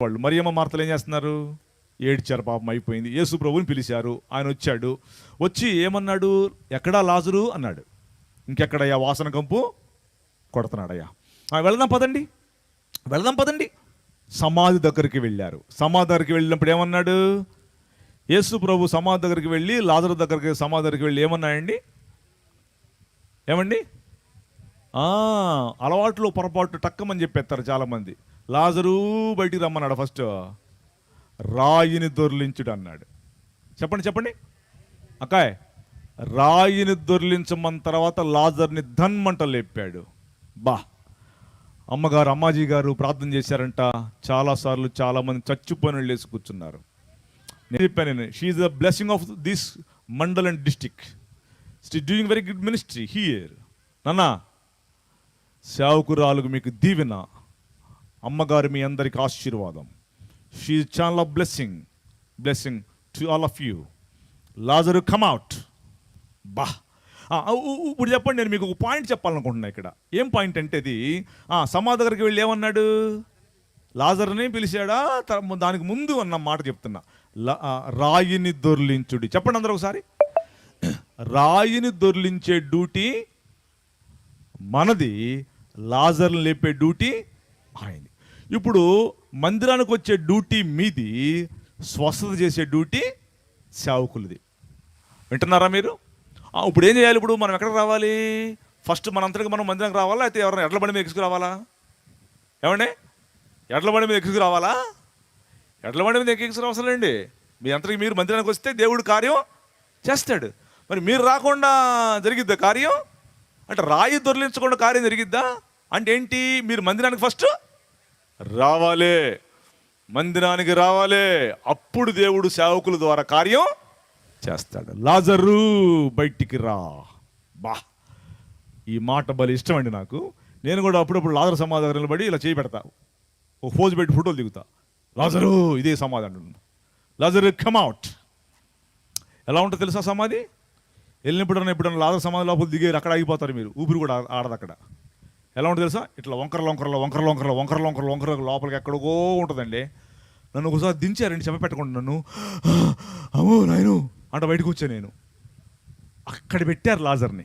వాళ్ళు మరియమ్మ మార్తలు ఏం చేస్తున్నారు? ఏడ్చారు పాపం అయిపోయింది. యేసు ప్రభుని పిలిచారు. ఆయన వచ్చాడు. వచ్చి ఏమన్నాడు? ఎక్కడా లాజరు? అన్నాడు. ఇంకెక్కడయ్యా వాసన కంపు కొడుతున్నాడయ్యా. "ఆ, వెళదాం పదండి. వెళదాం పదండి. సమాధి దగ్గరికి వెళ్ళారు. సమాధి దగ్గరికి వెళ్ళినప్పుడు ఏమన్నాడు? యేసు ప్రభు సమాధి దగ్గరికి వెళ్ళి లాజరు దగ్గరికి సమాధి దగ్గరికి వెళ్ళి ఏమన్నాయండి? ఏమండి? ఆ, అలవాట్లు పొరపాటు టక్కమని చెప్పేస్తారు చాలామంది. లాజరు బయటికి రమ్మన్నాడు ఫస్ట్. రాయిని దొర్లించుడు అన్నాడు. చెప్పండి చెప్పండి. అక్కాయ్ రాయిని దొర్లించమన్న తర్వాత లాజర్ని ధన్మంట లేపాడు. బా. అమ్మగారు అమ్మాజీ గారు ప్రార్థన చేశారంట. చాలాసార్లు చాలామంది చచ్చిపోయిన వాళ్ళు వేసి కూర్చున్నారు. నేను చెప్పాను నేను she the blessing of this mandal and district స్టీ doing very good ministry here నాన్న సేవకురాలకు మీకు దీవెన. అమ్మగారు మీ అందరికి ఆశీర్వాదం. షీ చాలా blessing blessing to all of you Lazarus come out బా. ఉ- ఇప్పుడు చెప్పండి నేను మీకు ఒక పాయింట్ చెప్పాలనుకుంటున్నా ఇక్కడ. ఏం పాయింట్ అంటే ఇది? సమాధ సమాధి దగ్గరికి వెళ్ళి ఏమన్నాడు? లాజర్ని పిలిచాడా? త- దానికి ముందు అన్న మాట చెప్తున్నా. రాయిని దొర్లించుడి. చెప్పండి అందరూ ఒకసారి. రాయిని దొర్లించే డ్యూటీ మనది లాజర్ని లేపే డ్యూటీ ఆయనది. ఇప్పుడు మందిరానికి వచ్చే డ్యూటీ మీది స్వస్థత చేసే డ్యూటీ సేవకులది. వింటున్నారా మీరు? ఇప్పుడు ఏం చేయాలి ఇప్పుడు? మనం ఎక్కడికి రావాలి? ఫస్ట్ మనంతటికి మనం మందిరానికి రావాలా? అయితే ఎవరైనా ఎడ్ల బండి మీద ఎక్కించుకు రావాలా? ఏమండి? ఎడ్ల బండి మీద ఎక్కించుకు రావాలా? ఎడ్ల బండి మీద ఎక్కించిన అవసరం లేండి. మీ అంతటికి మీరు మందిరానికి వస్తే దేవుడు కార్యం చేస్తాడు. మరి మీరు రాకుండా జరిగిద్దా కార్యం? అంటే రాయి దొరిలించకుండా కార్యం జరిగిద్దా? అంటే ఏంటి? మీరు మందిరానికి ఫస్ట్ రావాలే. మందిరానికి రావాలే. అప్పుడు దేవుడు సేవకుల ద్వారా కార్యం చేస్తాడు. లాజరు బయటికి రా. బా. ఈ మాట బలి ఇష్టం అండి నాకు. నేను కూడా అప్పుడప్పుడు లాజర్ సమాధానం పడి ఇలా చేయి పెడతా. ఓ ఫోజు పెట్టి ఫోటోలు దిగుతా. లాజరు ఇదే సమాధానం లాజరు కమ్ అవుట్ ఎలా ఉంటుందో తెలుసా సమాధి? వెళ్ళినప్పుడు ఎప్పుడన్నా లాజర్ సమాధి లోపల దిగారు అక్కడ ఆగిపోతారు మీరు. ఊపిరి కూడా ఆడదు అక్కడ. ఎలా ఉంటుంది తెలుసా? ఇట్లా వంకర వంకరలో వంకర వంకరలో వంకర వంకర వంకర లోపలికి ఎక్కడికో ఉంటుందండి. నన్ను ఒకసారి దించారండి చెప్ప పెట్టకుండా నన్ను అమ్మో నాయను అంట బయటకు వచ్చాను నేను. అక్కడ పెట్టారు లాజర్ని.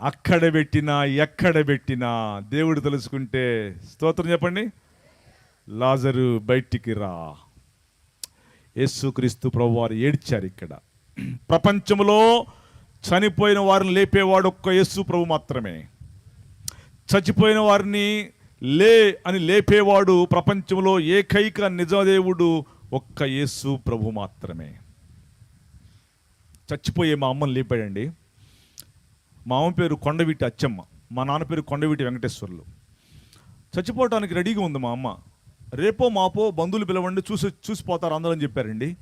అక్కడ పెట్టినా ఎక్కడ పెట్టినా దేవుడు తెలుసుకుంటే స్తోత్రం చెప్పండి. లాజరు బయటికి రా. యేసుక్రీస్తు ప్రభు వారు ఏడ్చారు ఇక్కడ. ప్రపంచంలో చనిపోయిన వారిని లేపేవాడు ఒక్క యేసు ప్రభు మాత్రమే. చచ్చిపోయిన వారిని లే అని లేపేవాడు ప్రపంచంలో ఏకైక నిజదేవుడు ఒక్క యేసు ప్రభు మాత్రమే. చచ్చిపోయే మా అమ్మని లేపాడండి. మా అమ్మ పేరు కొండవీటి అచ్చమ్మ మా నాన్న పేరు కొండవీటి వెంకటేశ్వర్లు. చచ్చిపోవటానికి రెడీగా ఉంది మా అమ్మ. రేపో మాపో బంధువులు పిలవండి చూసి చూసిపోతారు అందరూ అని చెప్పారండి.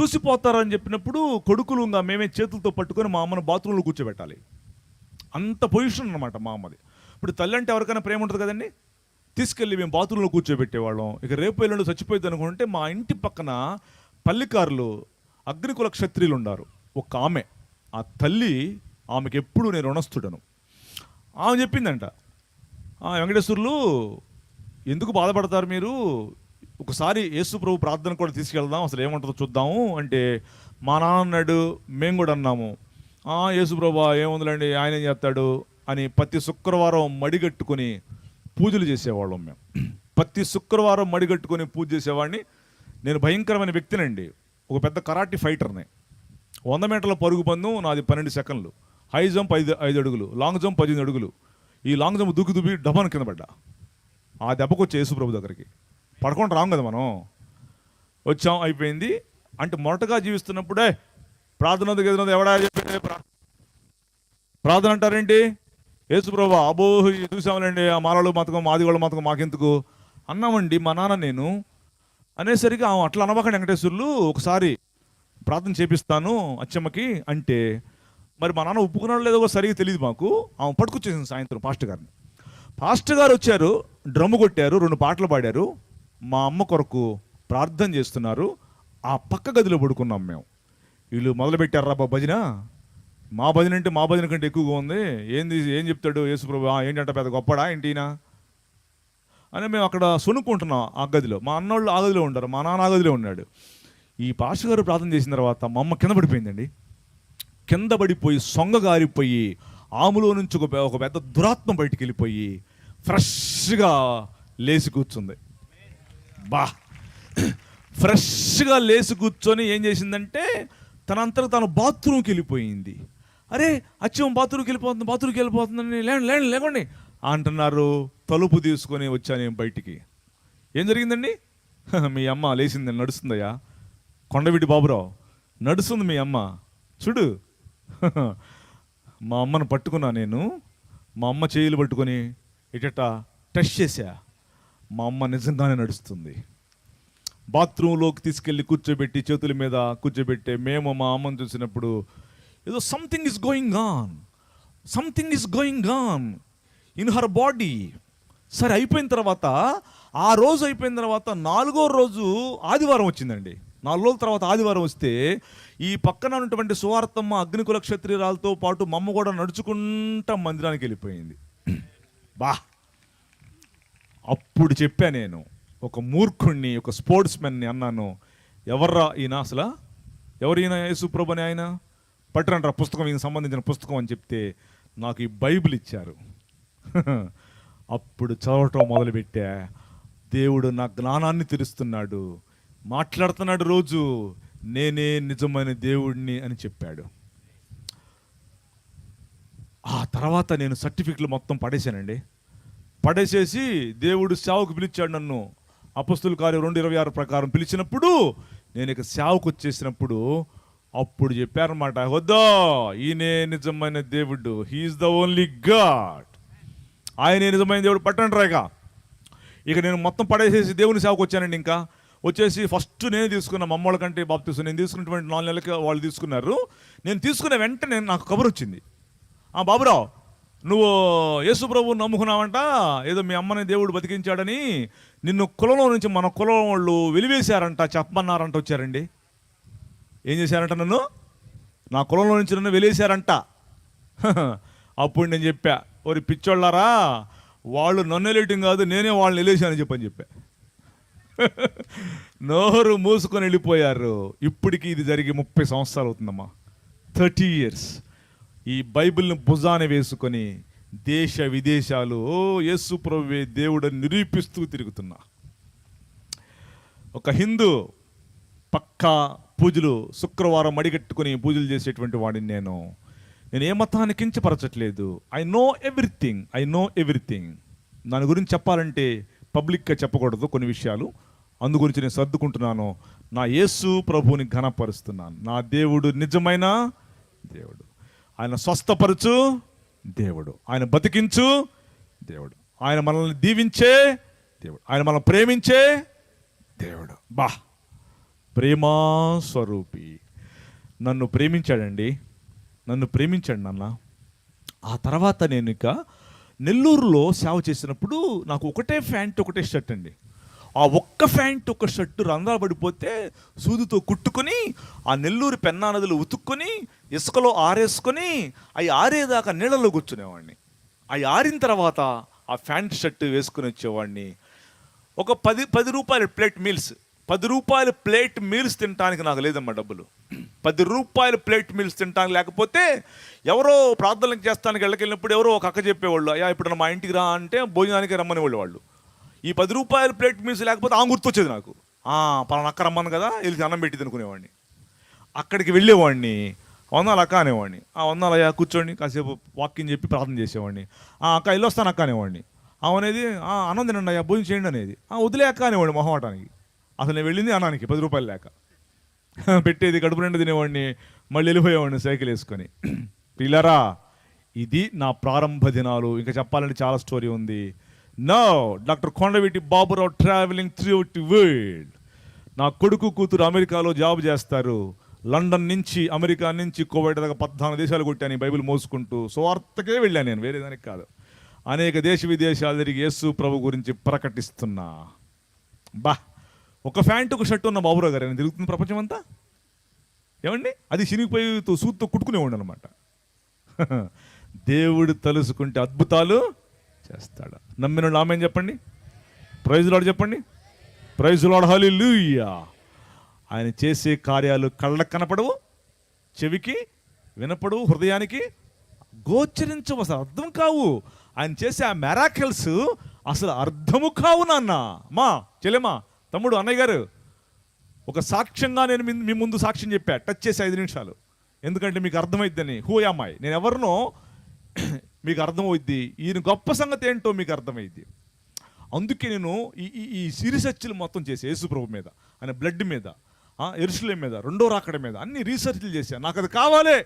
చూసిపోతారని చెప్పినప్పుడు కొడుకులు ఇంకా మేమే చేతులతో పట్టుకొని మా అమ్మను బాత్రూంలో కూర్చోబెట్టాలి. అంత పొజిషన్ అనమాట మా అమ్మది. ఇప్పుడు తల్లి అంటే ఎవరికైనా ప్రేమ ఉంటుంది కదండి? తీసుకెళ్ళి మేము బాత్రూంలో కూర్చోబెట్టేవాళ్ళం. ఇక రేపు ఎల్లుండి చచ్చిపోయింది అనుకుంటే మా ఇంటి పక్కన పల్లికారులు అగ్నికుల క్షత్రియులు ఉన్నారు. ఒక ఆమె. ఆ తల్లి ఆమెకి ఎప్పుడు నేను రుణస్థుడను. ఆమె చెప్పిందంట వెంకటేశ్వర్లు ఎందుకు బాధపడతారు మీరు? ఒకసారి యేసు ప్రభు ప్రార్థన కూడా తీసుకెళ్దాం అసలు ఏముంటుందో చూద్దాము అంటే మా నాన్న అన్నాడు మేము కూడా అన్నాము. "ఆ, యేసు ఏముందిలేండి ఆయన ఏం చేస్తాడు అని ప్రతి శుక్రవారం మడిగట్టుకుని పూజలు చేసేవాళ్ళం మేము. ప్రతి శుక్రవారం మడిగట్టుకొని పూజ చేసేవాడిని. నేను భయంకరమైన వ్యక్తినండి. ఒక పెద్ద కరాటి ఫైటర్ని. వంద మీటర్ల పరుగు పందు నాది పన్నెండు సెకండ్లు. హై జంప్ ఐదు ఐదు అడుగులు. లాంగ్ జంప్ పదిహేను అడుగులు. ఈ లాంగ్ జంప్ దుక్కి దుబ్బి డబాన్ కింద పడ్డా. ఆ దెబ్బకు వచ్చే యేసుప్రభు దగ్గరికి. పడకుండా రాం కదా మనం. వచ్చాం అయిపోయింది. అంటే మొరటగా జీవిస్తున్నప్పుడే ప్రార్థన ఉంది, ఎవడా చెప్పేది? ప్రార్థన అంటారేంటి? యేసుప్రభు అబో ఇది చూసాములేండి ఆ మాలలు మతకం మాదిగోళ్ళ మతకం మాకెందుకు? అన్నామండి మా నాన్న నేను అనేసరికి ఆమె అట్లా అనబాకండి వెంకటేశ్వర్లు ఒకసారి ప్రార్థన చేపిస్తాను అచ్చమ్మకి అంటే మరి మా నాన్న ఒప్పుకున్నాడు లేదో సరిగ్గా తెలియదు మాకు. ఆమె పట్టుకొచ్చేసింది సాయంత్రం పాస్టర్ గారిని. పాస్టర్ గారు వచ్చారు డ్రమ్ము కొట్టారు రెండు పాటలు పాడారు. మా అమ్మ కొరకు ప్రార్థన చేస్తున్నారు. ఆ పక్క గదిలో పడుకున్నాం మేము. వీళ్ళు మొదలుపెట్టారా బాబా భజన. మా భజన అంటే మా భజన కంటే ఎక్కువగా ఉంది. ఏంది ఏం చెప్తాడు యేసుప్రభు? ఏంటంటే పెద్ద గొప్పడా ఏంటినా అని మేము అక్కడ సొనుక్కుంటున్నాం ఆ గదిలో. మా అన్నోళ్ళు ఆ గదిలో ఉంటారు మా నాన్న ఆ గదిలో ఉన్నాడు. ఈ పాష గారు ప్రార్థన చేసిన తర్వాత మా అమ్మ కింద పడిపోయిందండి. కింద పడిపోయి సొంగ గారిపోయి ఆములో నుంచి ఒక ఒక పెద్ద దురాత్మ బయటికి వెళ్ళిపోయి ఫ్రెష్గా లేచి కూర్చుంది. బా! ఫ్రెష్గా లేచి కూర్చొని ఏం చేసిందంటే తనంతట తను బాత్రూమ్కి వెళ్ళిపోయింది. అరే అచ్చం బాత్రూమ్కి వెళ్ళిపోతుంది బాత్రూమ్కి వెళ్ళిపోతుందని లేండి లేండి లేకండి అంటున్నారు తలుపు తీసుకొని వచ్చాను నేను బయటికి. ఏం జరిగిందండి? మీ అమ్మ లేచింది నడుస్తుందయ్యా. కొండవిటి బాబురావు నడుస్తుంది మీ అమ్మ. చూడు. మా అమ్మను పట్టుకున్నా నేను. మా అమ్మ చేయిలు పట్టుకొని ఇటట టెస్ట్ చేశా. మా అమ్మ నిజంగానే నడుస్తుంది. బాత్రూంలోకి తీసుకెళ్ళి కూర్చోబెట్టి చేతుల మీద కూర్చోబెట్టే మేము మా అమ్మను చూసినప్పుడు ఏదో something is going on something is going on in her body సరే అయిపోయిన తర్వాత ఆ రోజు అయిపోయిన తర్వాత నాలుగో రోజు ఆదివారం వచ్చిందండి. నాలుగు రోజుల తర్వాత ఆదివారం వస్తే ఈ పక్కన ఉన్నటువంటి సువార్తమ్మ అగ్నికుల క్షత్రియురాలతో పాటు మమ్మ కూడా నడుచుకుంటా మందిరానికి వెళ్ళిపోయింది. బా! అప్పుడు చెప్పా నేను ఒక మూర్ఖుణ్ణి ఒక స్పోర్ట్స్ మెన్ని అన్నాను. ఎవర్రా ఈయన అసలు? ఎవరైనా ఈయన? యేసుప్రభు అని ఆయన? పట్టరంటారా పుస్తకం? ఈయన సంబంధించిన పుస్తకం అని చెప్తే నాకు ఈ బైబిల్ ఇచ్చారు. అప్పుడు చదవటం మొదలుపెట్టా. దేవుడు నా జ్ఞానాన్ని తెరుస్తున్నాడు. మాట్లాడుతున్నాడు రోజు. నేనే నిజమైన దేవుడిని అని చెప్పాడు. ఆ తర్వాత నేను సర్టిఫికెట్లు మొత్తం పడేశానండి. పడేసేసి దేవుడు సేవకు పిలిచాడు నన్ను. అపస్తుల కార్యం రెండు ఇరవై ఆరు ప్రకారం పిలిచినప్పుడు నేను ఇక సేవకు వచ్చేసినప్పుడు అప్పుడు చెప్పారన్నమాట వద్దా ఈయనే నిజమైన దేవుడు. హీఈస్ ద ఓన్లీ గాడ్ ఆయనే నిజమైన దేవుడు. పట్టంటారాక ఇక. నేను మొత్తం పడేసేసి దేవుని సేవకు వచ్చానండి ఇంకా. వచ్చేసి ఫస్ట్ నేను తీసుకున్న మమ్మల కంటే బాప్తీసు నేను తీసుకున్నటువంటి నాలుగు నెలలకి వాళ్ళు తీసుకున్నారు. నేను తీసుకున్న వెంటనే నాకు కబురు వచ్చింది బాబురావు నువ్వు యేసు ప్రభు నమ్ముకున్నావంట? ఏదో మీ అమ్మని దేవుడు బతికించాడని నిన్ను కులంలో నుంచి మన కులం వాళ్ళు వెలివేశారంట చెప్పమన్నారంట వచ్చారండి. ఏం చేశారంట నన్ను? నా కులంలో నుంచి నన్ను వెలివేశారంట. అప్పుడు నేను చెప్పా ఓరి పిచ్చోళ్ళారా వాళ్ళు నన్ను వెళ్ళటం కాదు నేనే వాళ్ళని వెళ్ళేశానని చెప్పని చెప్పా. నోరు మూసుకొని వెళ్ళిపోయారు. ఇప్పటికీ ఇది జరిగి ముప్పై సంవత్సరాలు అవుతుందమ్మా. Thirty years. ఈ బైబిల్ని భుజాన వేసుకొని దేశ విదేశాలు ఓ యేసు ప్రభువే దేవుడని నిరూపిస్తూ తిరుగుతున్నా. ఒక హిందూ పక్కా పూజలు శుక్రవారం మడిగట్టుకుని పూజలు చేసేటువంటి వాడిని నేను. నేను ఏ మతాన్ని కించపరచట్లేదు. I know everything I know everything దాని గురించి చెప్పాలంటే పబ్లిక్గా చెప్పకూడదు కొన్ని విషయాలు. అందు గురించి నేను సర్దుకుంటున్నాను. నా యేసు ప్రభువుని ఘనపరుస్తున్నాను. నా దేవుడు నిజమైన దేవుడు. ఆయన స్వస్థపరచు దేవుడు. ఆయన బతికించు దేవుడు. ఆయన మనల్ని దీవించే దేవుడు. ఆయన మనల్ని ప్రేమించే దేవుడు. బా. ప్రేమా స్వరూపి నన్ను ప్రేమించాడండి. నన్ను ప్రేమించాడు నాన్న. ఆ తర్వాత నేను ఇక నెల్లూరులో సేవ చేసినప్పుడు నాకు ఒకటే ప్యాంట్ ఒకటే షర్ట్ అండి. ఆ ఒక్క ప్యాంట్ ఒక షర్టు రంధ్రాలు పడిపోతే సూదితో కుట్టుకొని ఆ నెల్లూరు పెన్నా నదులు ఉతుక్కొని ఇసుకలో ఆరేసుకొని అవి ఆరేదాకా నీళ్ళలో కూర్చునేవాడిని. అవి ఆరిన తర్వాత ఆ ప్యాంట్ షర్ట్ వేసుకుని వచ్చేవాడిని. ఒక పది పది రూపాయల ప్లేట్ మీల్స్ పది రూపాయల ప్లేట్ మీల్స్ తినడానికి నాకు లేదమ్మా డబ్బులు. పది రూపాయల ప్లేట్ మీల్స్ తినడానికి లేకపోతే ఎవరో ప్రార్థనలు చేస్తానికి వెళ్ళకెళ్ళినప్పుడు ఎవరో ఒక అక్క చెప్పేవాళ్ళు అయ్యా ఇప్పుడు మా ఇంటికి రా అంటే భోజనానికి రమ్మని వాళ్ళు ఈ పది రూపాయల ప్లేట్ మీల్స్ లేకపోతే ఆ గుర్తొచ్చేది నాకు. పలానా అక్క రమ్మను కదా వెళ్ళి అన్నం పెట్టి తినుకునేవాడిని. అక్కడికి వెళ్ళేవాడిని. వందాలు అక్క అనేవాడిని. ఆ వందాలు అయ్యా కూర్చోండి కాసేపు వాకింగ్ చెప్పి ప్రార్థన చేసేవాడిని. ఆ అక్క ఇల్లు వస్తాను అక్క అనేవాడిని. అవనేది? "ఆ, అన్నం తినండి అయ్యా భోజనం చేయండి అనేది. ఆ వదిలే అక్క అనేవాడిని మొహమాటానికి. అసలు నేను వెళ్ళింది అన్నానికి పది రూపాయలు లేక. పెట్టేది కడుపు నిండా తినేవాడిని మళ్ళీ వెళ్ళిపోయేవాడిని సైకిల్ వేసుకొని. పిల్లరా ఇది నా ప్రారంభ దినాలు. ఇంకా చెప్పాలంటే చాలా స్టోరీ ఉంది. No doctor Kondaveeti Baburao travelling through the world నా కొడుకు కూతురు అమెరికాలో జాబ్ చేస్తారు. లండన్ నుంచి అమెరికా నుంచి కోవిడ్ దాకా పద్నాలుగు దేశాలు కొట్టాను ఈ బైబిల్ మోసుకుంటూ. సువార్తకే వెళ్ళాను నేను వేరే దానికి కాదు. అనేక దేశ విదేశాలు తిరిగి యేసు ప్రభు గురించి ప్రకటిస్తున్నా. బా ఒక ప్యాంట్ ఒక షర్ట్ ఉన్న బాబురావు గారు నేను తిరుగుతుంది ప్రపంచం అంతా? ఏమండి? అది చినిగిపోయి సూత్తో కుట్టుకునేవాడు అనమాట దేవుడు తలుసుకుంటే అద్భుతాలు చేస్తాడు. నమ్మిన ఆమె చెప్పండి? ప్రైజ్లాడు చెప్పండి? ప్రైజ్ హాలి హల్లెలూయా. ఆయన చేసే కార్యాలు కళ్ళకు కనపడవు చెవికి వినపడవు హృదయానికి గోచరించవు అసలు అర్థం కావు. ఆయన చేసే ఆ మెరాకిల్స్ అసలు అర్థము కావు నాన్న. మా చెల్లెమా తమ్ముడు అన్నయ్య గారు ఒక సాక్ష్యంగా నేను మీ- ముందు సాక్ష్యం చెప్పా టచ్ చేసి ఐదు నిమిషాలు. ఎందుకంటే మీకు అర్థమైద్దని. హూ అమ్మాయి నేను ఎవరినో మీకు అర్థమవుద్ది. ఈయన గొప్ప సంగతి ఏంటో మీకు అర్థమైద్ది అందుకే నేను ఈ ఈ ఈ రీసెర్చ్లు మొత్తం చేసి యేసుప్రభు మీద ఆయన బ్లడ్ మీద. ఎరుసలేం మీద రెండో రాకడ మీద అన్ని రీసెర్చ్లు చేశాను. నాకు అది కావాలి.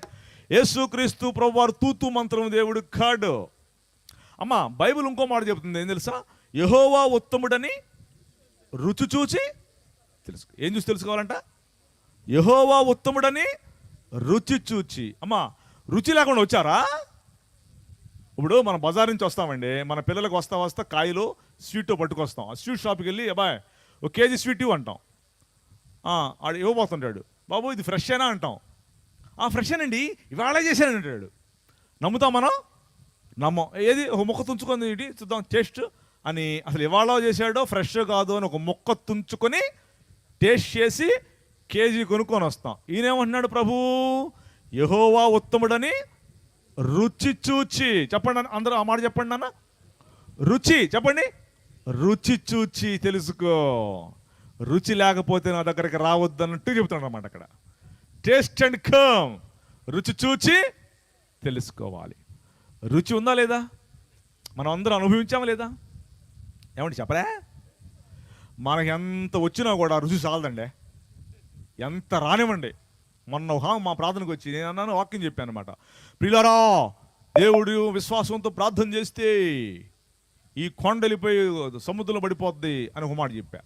యేసుక్రీస్తు ప్రభు వారు తూతు మంత్రం దేవుడు కాడు. అమ్మ బైబిల్ ఇంకో మాట చెబుతుంది ఏం తెలుసా? యహోవా ఉత్తముడని రుచి చూచి తెలుసు. ఏం చూసి తెలుసుకోవాలంట? యహోవా ఉత్తముడని రుచి చూచి. అమ్మా రుచి లేకుండా వచ్చారా? ఇప్పుడు మనం బజార్ నుంచి వస్తామండి. మన పిల్లలకు వస్తా వస్తా కాయలు స్వీట్ పట్టుకొస్తాం. ఆ స్వీట్ షాప్కి వెళ్ళి అబ్బాయి ఒక కేజీ స్వీట్ అంటాం. ఆడు ఇవ్వబోతుంటాడు బాబు ఇది ఫ్రెష్ అయినా అంటాం. ఆ ఫ్రెష్ అండి ఇవాళ చేశాను అంటాడు. నమ్ముతాం మనం? నమ్మం. ఏది? ఒక ముక్క తుంచుకొని ఇటు చూద్దాం. టేస్ట్. అని అసలు ఇవాళ చేశాడో ఫ్రెష్ కాదు అని ఒక ముక్క తుంచుకొని టేస్ట్ చేసి కేజీ కొనుక్కొని వస్తాం. ఈయనేమంటున్నాడు ప్రభు? యహోవా ఉత్తముడని రుచి చూచి. చెప్పండి అన్న- అందరూ ఆ మాట చెప్పండి నాన్న. రుచి చెప్పండి. రుచి చూచి తెలుసుకో. రుచి లేకపోతే నా దగ్గరికి రావద్దన్నట్టు చెబుతాడు అన్నమాట అక్కడ. టేస్ట్ అండ్ కమ్ రుచి చూచి తెలుసుకోవాలి. రుచి ఉందా లేదా? మనం అందరం అనుభవించామా లేదా? ఏమండి చెప్పరా మనకి ఎంత వచ్చినా కూడా రుచి చాలదండి. ఎంత రానివ్వండి. మొన్న హా మా ప్రార్థనకు వచ్చి నేను అన్నాను వాక్యం చెప్పాను అనమాట ప్రియులరా దేవుడు విశ్వాసంతో ప్రార్థన చేస్తే ఈ కొండలిపోయి సముద్రంలో పడిపోద్ది అని ఒక మాట చెప్పా.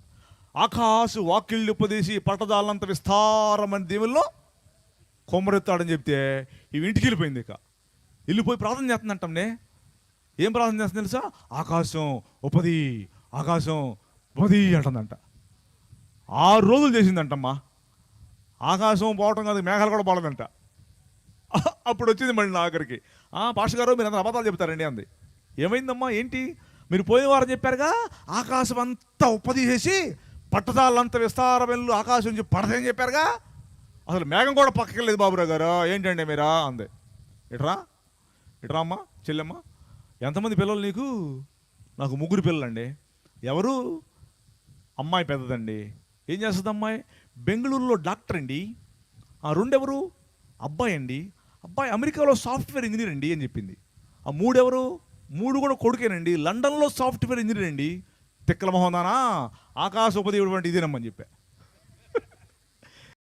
ఆకాశు వాకిళ్ళు ఉపదేశి పట్టదాలంత విస్తారమైన దేవుల్లో కొమ్మరెత్తాడని చెప్తే ఇవి ఇంటికి వెళ్ళిపోయింది ఇక. వెళ్ళిపోయి ప్రార్థన చేస్తుందంటాంనే. ఏం ప్రార్థన చేస్తుంది తెలుసా? ఆకాశం ఉపది ఆకాశం ఉపది అంటుందంట. ఆరు రోజులు చేసిందంటమ్మా. ఆకాశం పోవటం కాదు మేఘాలు కూడా పోలేదంట అప్పుడు వచ్చింది మళ్ళీ నా ఆఖరికి ఆ పాష గారు మీరు అందరూ అబద్ధాలు చెప్తారండి అంది. ఏమైందమ్మా ఏంటి? మీరు పోయిన వారం చెప్పారుగా ఆకాశం అంతా ఉపది చేసి పట్టదాలంత విస్తారమైన ఆకాశం నుంచి పడదని చెప్పారుగా? అసలు మేఘం కూడా పక్కకి లేదు బాబురావు గారు. ఏంటండి మీరా? అంది. ఇట్రా? ఇట్రా అమ్మా? చెల్లెమ్మ? ఎంతమంది పిల్లలు నీకు? నాకు ముగ్గురు పిల్లలండి. ఎవరు? అమ్మాయి పెద్దదండి. ఏం చేస్తుంది అమ్మాయి? బెంగళూరులో డాక్టర్ అండి. ఆ రెండెవరు? అబ్బాయి అండి. అబ్బాయి అమెరికాలో సాఫ్ట్వేర్ ఇంజనీర్ అండి అని చెప్పింది. ఆ మూడెవరు? మూడు కూడా కొడుకేనండి. లండన్లో సాఫ్ట్వేర్ ఇంజనీర్ అండి. తిక్కల మొహం దానా? ఆకాశ ఉపదేవుడు వంటి ఇది నమ్మని చెప్పా.